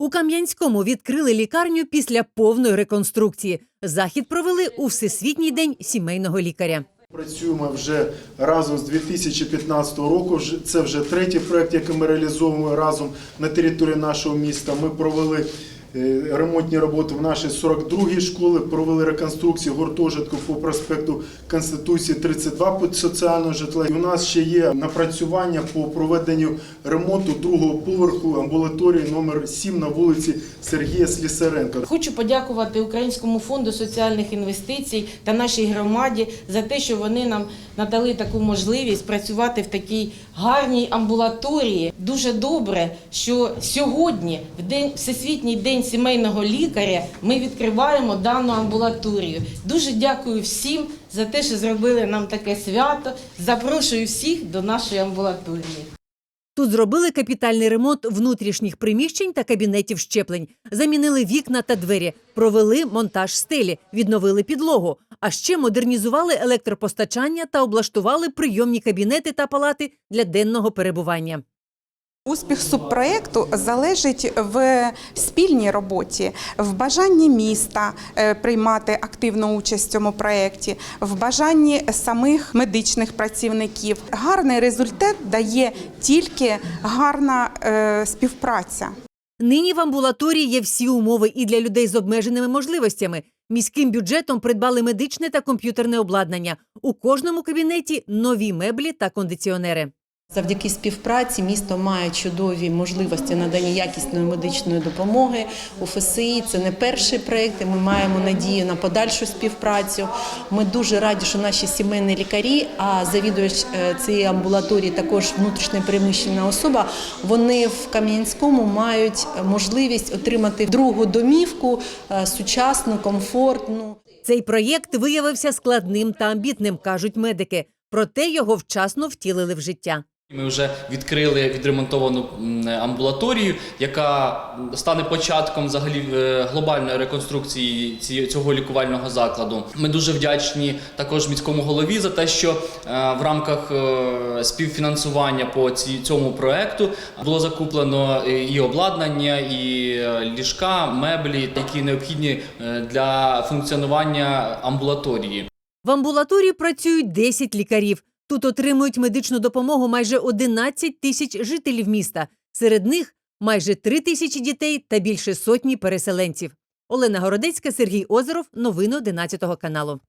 У Кам'янському відкрили лікарню після повної реконструкції. Захід провели у Всесвітній день сімейного лікаря. Працюємо вже разом з 2015 року. Це вже третій проект, який ми реалізовуємо разом на території нашого міста. Ми провели ремонтні роботи в нашій 42-й школі, провели реконструкцію гуртожитку по проспекту Конституції 32 під соціального житла. У нас ще є напрацювання по проведенню ремонту другого поверху амбулаторії номер 7 на вулиці Сергія Слісаренка. Хочу подякувати Українському фонду соціальних інвестицій та нашій громаді за те, що вони нам надали таку можливість працювати в такій гарній амбулаторії. Дуже добре, що сьогодні, в день Всесвітній день сімейного лікаря, ми відкриваємо дану амбулаторію. Дуже дякую всім за те, що зробили нам таке свято. Запрошую всіх до нашої амбулаторії. Тут зробили капітальний ремонт внутрішніх приміщень та кабінетів щеплень, замінили вікна та двері, провели монтаж стелі, відновили підлогу, а ще модернізували електропостачання та облаштували прийомні кабінети та палати для денного перебування. Успіх субпроекту залежить в спільній роботі, в бажанні міста е, приймати активну участь в цьому проєкті, в бажанні самих медичних працівників. Гарний результат дає тільки гарна е, співпраця. Нині в амбулаторії є всі умови і для людей з обмеженими можливостями. Міським бюджетом придбали медичне та комп'ютерне обладнання. У кожному кабінеті нові меблі та кондиціонери. Завдяки співпраці місто має чудові можливості надання якісної медичної допомоги. У ФСІ це не перший проєкт. Ми маємо надію на подальшу співпрацю. Ми дуже раді, що наші сімейні лікарі, а завідувач е, цієї амбулаторії також внутрішньо переміщена особа. Вони в Кам'янському мають можливість отримати другу домівку е, сучасну, комфортну. Цей проєкт виявився складним та амбітним, кажуть медики. Проте його вчасно втілили в життя. Ми вже відкрили відремонтовану амбулаторію, яка стане початком взагалі е, глобальної реконструкції ці- цього лікувального закладу. Ми дуже вдячні також міському голові за те, що е, в рамках е, співфінансування по цьому проекту було закуплено і обладнання, і ліжка, меблі, які необхідні для функціонування амбулаторії. В амбулаторії працюють 10 лікарів. Тут отримують медичну допомогу майже 11 тисяч жителів міста. Серед них майже 3 тисячі дітей та більше сотні переселенців. Олена Городецька, Сергій Озеров. Новини 11 каналу.